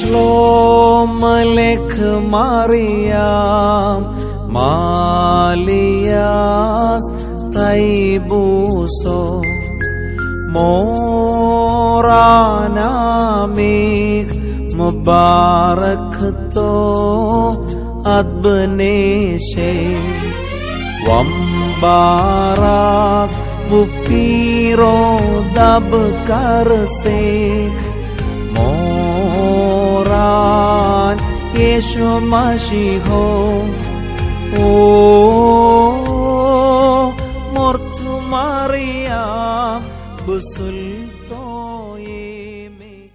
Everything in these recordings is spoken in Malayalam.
श्लोम लेख मारियाम मालियास तैबूसो मोरानामिक मुबारक तो अदबने से वम्बारा बुफीरो दब कर से മോറാൻ യേശു മഷിഹോ. ഓ മോർത്തു മറിയാം ബുസുൽത്തോയേമേ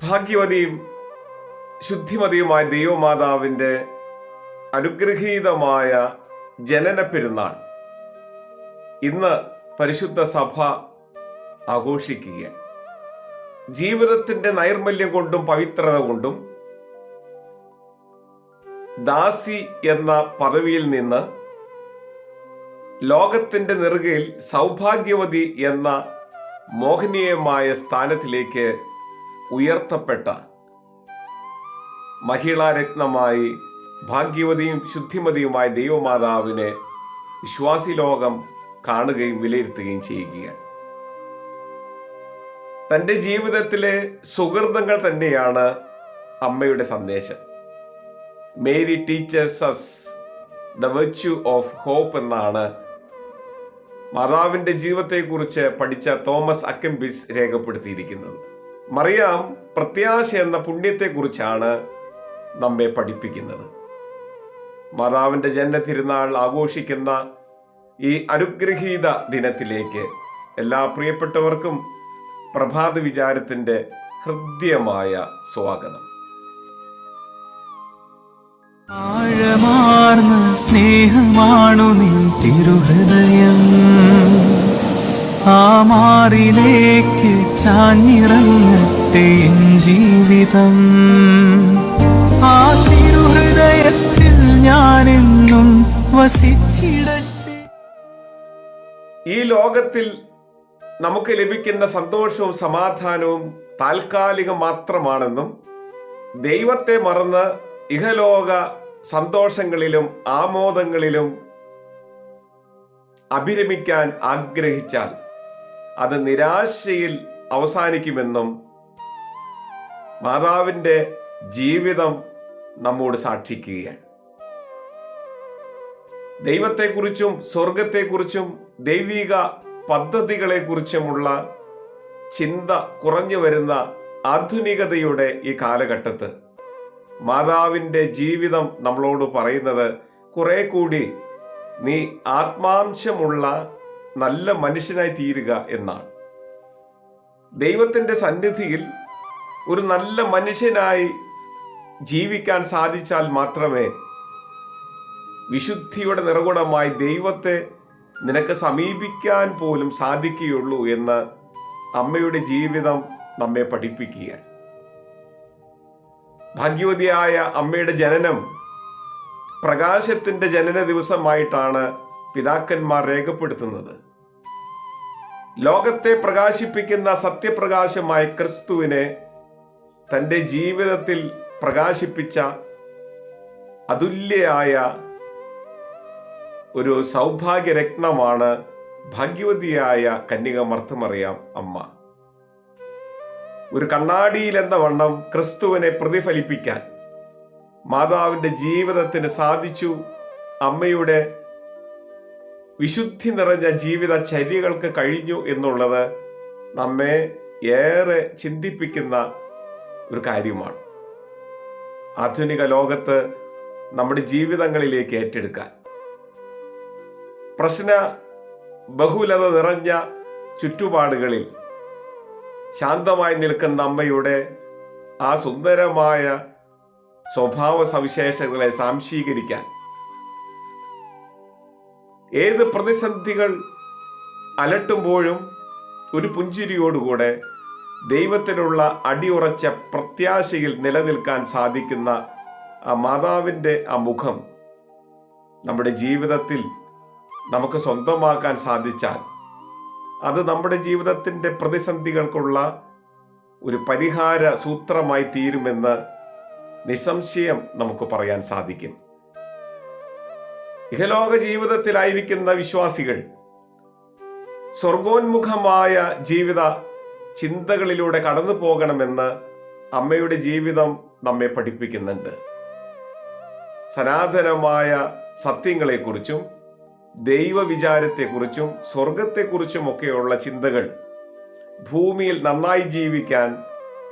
ഭാഗ്യവതിയും ശുദ്ധിമതിയുമായ ദൈവമാതാവിന്റെ അനുഗ്രഹീതമായ ജനന പെരുന്നാൾ ഇന്ന് പരിശുദ്ധ സഭ ആഘോഷിക്കുക ജീവിതത്തിന്റെ നൈർമല്യം കൊണ്ടും പവിത്രത കൊണ്ടും ദാസി എന്ന പദവിയിൽ നിന്ന് ലോകത്തിന്റെ നെറുകയിൽ സൗഭാഗ്യവതി എന്ന മോഹനീയമായ സ്ഥാനത്തിലേക്ക് ഉയർത്തപ്പെട്ട മഹിളാരത്നമായി ഭാഗ്യവതിയും ശുദ്ധിമതിയുമായ ദൈവമാതാവിനെ വിശ്വാസി ലോകം കാണുകയും വിലയിരുത്തുകയും ചെയ്യുകയാണ്. തന്റെ ജീവിതത്തിലെ സുഹൃതങ്ങൾ തന്നെയാണ് അമ്മയുടെ സന്ദേശം. Mary teaches us the virtue of hope എന്നാണ്. മാതാവിന്റെ ജീവിതത്തെക്കുറിച്ച് പഠിച്ച തോമസ് അക്കംബിസ് രേഖപ്പെടുത്തിയിരിക്കുന്നത്. മറിയാം പ്രത്യാശ എന്ന പുണ്യത്തെക്കുറിച്ചാണ് നമ്മെ പഠിപ്പിക്കുന്നത്. മാതാവിന്റെ ജന്മ തിരുനാൾ ആഘോഷിക്കുന്ന ഈ അനുഗ്രഹീത ദിനത്തിലേക്ക് എല്ലാ പ്രിയപ്പെട്ടവർക്കും പ്രഭാത വിചാരത്തിന്റെ ഹൃദ്യമായ സ്വാഗതം. ആഴമാർന്ന സ്നേഹമാണു നിൻ തിരുഹൃദയം. ആ മാറിലേക്ക് ചാഞ്ഞിറങ്ങട്ടെ എൻ ജീവിതം. ആ തിരുഹൃദയത്തിൽ ഞാനെന്നും വസിച്ചിടട്ടെ. ഈ ലോകത്തിൽ നമുക്ക് ലഭിക്കുന്ന സന്തോഷവും സമാധാനവും താൽക്കാലികം മാത്രമാണെന്നും ദൈവത്തെ മറന്ന് ഇഹലോക സന്തോഷങ്ങളിലും ആമോദങ്ങളിലും അഭിരമിക്കാൻ ആഗ്രഹിച്ചാൽ അത് നിരാശയിൽ അവസാനിക്കുമെന്നും മാതാവിന്റെ ജീവിതം നമ്മോട് സാക്ഷിക്കുകയാണ്. ദൈവത്തെക്കുറിച്ചും സ്വർഗത്തെക്കുറിച്ചും ദൈവിക പദ്ധതികളെക്കുറിച്ചുമുള്ള ചിന്ത കുറഞ്ഞു വരുന്ന ആധുനികതയുടെ ഈ കാലഘട്ടത്ത് മാതാവിന്റെ ജീവിതം നമ്മളോട് പറയുന്നത് കുറെ കൂടി നീ ആത്മാംശമുള്ള നല്ല മനുഷ്യനായി തീരുക എന്നാണ്. ദൈവത്തിന്റെ സന്നിധിയിൽ ഒരു നല്ല മനുഷ്യനായി ജീവിക്കാൻ സാധിച്ചാൽ മാത്രമേ വിശുദ്ധിയുടെ നിറകുടമായി ദൈവത്തെ നിനക്ക് സമീപിക്കാൻ പോലും സാധിക്കുകയുള്ളൂ എന്ന് അമ്മയുടെ ജീവിതം നമ്മെ പഠിപ്പിക്കുകയാണ്. ഭാഗ്യവതിയായ അമ്മയുടെ ജനനം പ്രകാശത്തിന്റെ ജനന ദിവസമായിട്ടാണ് പിതാക്കന്മാർ രേഖപ്പെടുത്തുന്നത്. ലോകത്തെ പ്രകാശിപ്പിക്കുന്ന സത്യപ്രകാശമായ ക്രിസ്തുവിനെ തന്റെ ജീവിതത്തിൽ പ്രകാശിപ്പിച്ച അതുല്യയായ ഒരു സൗഭാഗ്യരത്നമാണ് ഭാഗ്യവതിയായ കന്യക മർത്തമറിയാം അമ്മ. ഒരു കണ്ണാടിയിൽ എന്ന വണ്ണം ക്രിസ്തുവിനെ പ്രതിഫലിപ്പിക്കാൻ മാതാവിന്റെ ജീവിതത്തിന് സാധിച്ചു. അമ്മയുടെ വിശുദ്ധി നിറഞ്ഞ ജീവിത ചര്യകൾക്ക് കഴിഞ്ഞു എന്നുള്ളത് നമ്മെ ഏറെ ചിന്തിപ്പിക്കുന്ന ഒരു കാര്യമാണ്. ആധുനിക ലോകത്ത് നമ്മുടെ ജീവിതങ്ങളിലേക്ക് ഏറ്റെടുക്കാൻ. പ്രശ്ന ബഹുലത നിറഞ്ഞ ചുറ്റുപാടുകളിൽ ശാന്തമായി നിൽക്കുന്ന അമ്മയുടെ ആ സുന്ദരമായ സ്വഭാവ സവിശേഷതകളെ സാംശീകരിക്കാൻ. ഏത് പ്രതിസന്ധികൾ അലട്ടുമ്പോഴും ഒരു പുഞ്ചിരിയോടുകൂടെ ദൈവത്തിനുള്ള അടിയുറച്ച പ്രത്യാശയിൽ നിലനിൽക്കാൻ സാധിക്കുന്ന ആ മാതാവിന്റെ ആ മുഖം നമ്മുടെ ജീവിതത്തിൽ നമുക്ക് സ്വന്തമാക്കാൻ സാധിച്ചാൽ അത് നമ്മുടെ ജീവിതത്തിന്റെ പ്രതിസന്ധികൾക്കുള്ള ഒരു പരിഹാര സൂത്രമായി തീരുമെന്ന് നിസ്സംശയം നമുക്ക് പറയാൻ സാധിക്കും. ഇഹലോക ജീവിതത്തിലായിരിക്കുന്ന വിശ്വാസികൾ സ്വർഗോന്മുഖമായ ജീവിത ചിന്തകളിലൂടെ കടന്നു പോകണമെന്ന് അമ്മയുടെ ജീവിതം നമ്മെ പഠിപ്പിക്കുന്നുണ്ട്. സനാതനമായ സത്യങ്ങളെക്കുറിച്ചും ദൈവവിചാരത്തെക്കുറിച്ചും സ്വർഗത്തെക്കുറിച്ചുമൊക്കെയുള്ള ചിന്തകൾ ഭൂമിയിൽ നന്നായി ജീവിക്കാൻ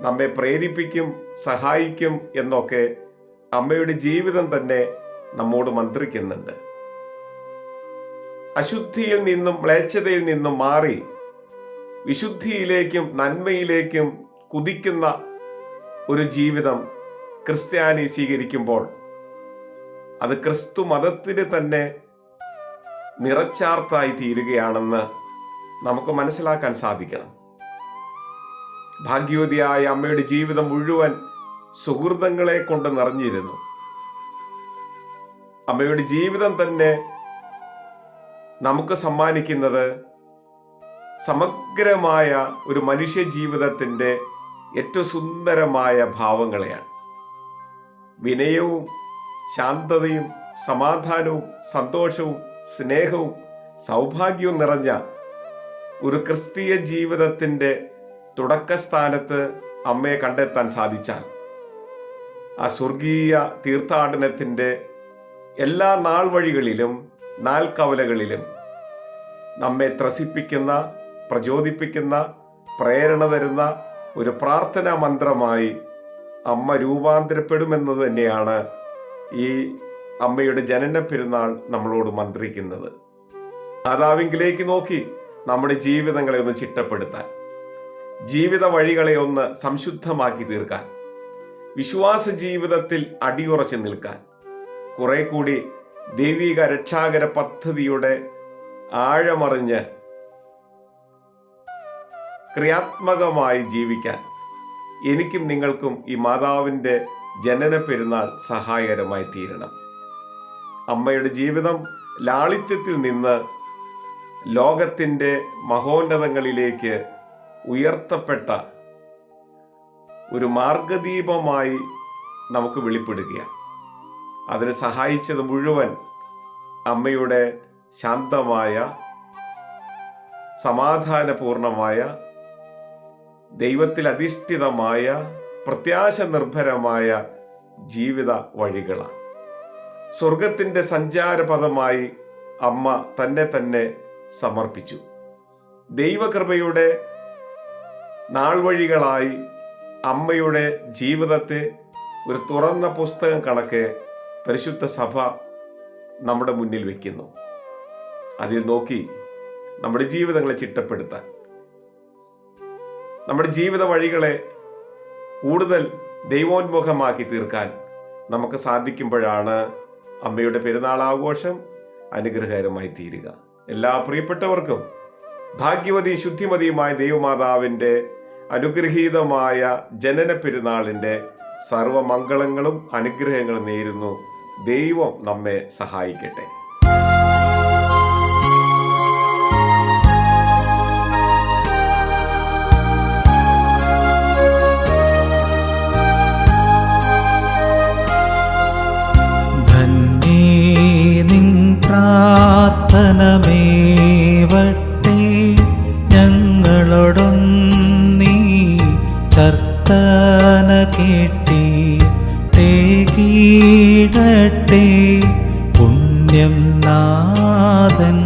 നമ്മെ പ്രേരിപ്പിക്കും സഹായിക്കും എന്നൊക്കെ അമ്മയുടെ ജീവിതം തന്നെ നമ്മോട് മന്ത്രിക്കുന്നുണ്ട്. അശുദ്ധിയിൽ നിന്നും മ്ലേച്ഛതയിൽ നിന്നും മാറി വിശുദ്ധിയിലേക്കും നന്മയിലേക്കും കുതിക്കുന്ന ഒരു ജീവിതം ക്രിസ്ത്യാനി സ്വീകരിക്കുമ്പോൾ അത് ക്രിസ്തു മതത്തിന് തന്നെ നിറച്ചാർത്തായി തീരുകയാണെന്ന് നമുക്ക് മനസ്സിലാക്കാൻ സാധിക്കണം. ഭാഗ്യവതിയായ അമ്മയുടെ ജീവിതം മുഴുവൻ സുഹൃതങ്ങളെ കൊണ്ട് നിറഞ്ഞിരുന്നു. അമ്മയുടെ ജീവിതം തന്നെ നമുക്ക് സമ്മാനിക്കുന്നത് സമഗ്രമായ ഒരു മനുഷ്യ ജീവിതത്തിന്റെ ഏറ്റവും സുന്ദരമായ ഭാവങ്ങളെയാണ്. വിനയവും ശാന്തതയും സമാധാനവും സന്തോഷവും സ്നേഹവും സൗഭാഗ്യവും നിറഞ്ഞ ഒരു ക്രിസ്തീയ ജീവിതത്തിന്റെ തുടക്കസ്ഥാനത്ത് അമ്മയെ കണ്ടെത്താൻ സാധിച്ചാൽ ആ സ്വർഗീയ തീർത്ഥാടനത്തിന്റെ എല്ലാ നാൾ വഴികളിലും നാൽക്കവലകളിലും നമ്മെ ത്രസിപ്പിക്കുന്ന പ്രചോദിപ്പിക്കുന്ന പ്രേരണ തരുന്ന ഒരു പ്രാർത്ഥനാ മന്ത്രമായി അമ്മ രൂപാന്തരപ്പെടുമെന്നത് തന്നെയാണ് ഈ അമ്മയുടെ ജനന പെരുന്നാൾ നമ്മളോട് മന്ത്രിക്കുന്നത്. മാതാവിങ്കിലേക്ക് നോക്കി നമ്മുടെ ജീവിതങ്ങളെ ഒന്ന് ചിട്ടപ്പെടുത്താൻ ജീവിത വഴികളെ ഒന്ന് സംശുദ്ധമാക്കി തീർക്കാൻ വിശ്വാസ ജീവിതത്തിൽ അടിയുറച്ചു നിൽക്കാൻ കുറെ കൂടി ദൈവിക രക്ഷാകര പദ്ധതിയുടെ ആഴമറിഞ്ഞ് ക്രിയാത്മകമായി ജീവിക്കാൻ എനിക്കും നിങ്ങൾക്കും ഈ മാതാവിന്റെ ജനന പെരുന്നാൾ സഹായകരമായി തീരണം. അമ്മയുടെ ജീവിതം ലാളിത്യത്തിൽ നിന്ന് ലോകത്തിന്റെ മഹോന്നതങ്ങളിലേക്ക് ഉയർത്തപ്പെട്ട ഒരു മാർഗദീപമായി നമുക്ക് വെളിപ്പെടുകയാണ്. അതിന് സഹായിച്ചത് മുഴുവൻ അമ്മയുടെ ശാന്തമായ സമാധാനപൂർണമായ ദൈവത്തിൽ അധിഷ്ഠിതമായ പ്രത്യാശ നിർഭരമായ ജീവിത വഴികളാണ്. സ്വർഗത്തിന്റെ സഞ്ചാരപഥമായി അമ്മ തന്നെ തന്നെ സമർപ്പിച്ചു. ദൈവകൃപയുടെ നാൾവഴികളായി അമ്മയുടെ ജീവിതത്തെ ഒരു തുറന്ന പുസ്തകം കണക്ക് പരിശുദ്ധ സഭ നമ്മുടെ മുന്നിൽ വെക്കുന്നു. അതിൽ നോക്കി നമ്മുടെ ജീവിതങ്ങളെ ചിട്ടപ്പെടുത്താൻ. നമ്മുടെ ജീവിത വഴികളെ കൂടുതൽ ദൈവോന്മുഖമാക്കി തീർക്കാൻ നമുക്ക് സാധിക്കുമ്പോഴാണ് അമ്മയുടെ പെരുന്നാൾ ആഘോഷം അനുഗ്രഹകരമായി തീരുക. എല്ലാ പ്രിയപ്പെട്ടവർക്കും ഭാഗ്യവതി ശുദ്ധിമതിയുമായ ദൈവമാതാവിന്റെ അനുഗ്രഹീതമായ ജനന പെരുന്നാളിന്റെ സർവമംഗളങ്ങളും അനുഗ്രഹങ്ങളും നേരുന്നു. ദൈവം നമ്മെ സഹായിക്കട്ടെ. ധന്യേ പ്രാർത്ഥനമേവട്ടെ ഞങ്ങളോടൊന്നീ ചർത്തന കേട്ടി തേകീടട്ടെ പുണ്യം നാഥൻ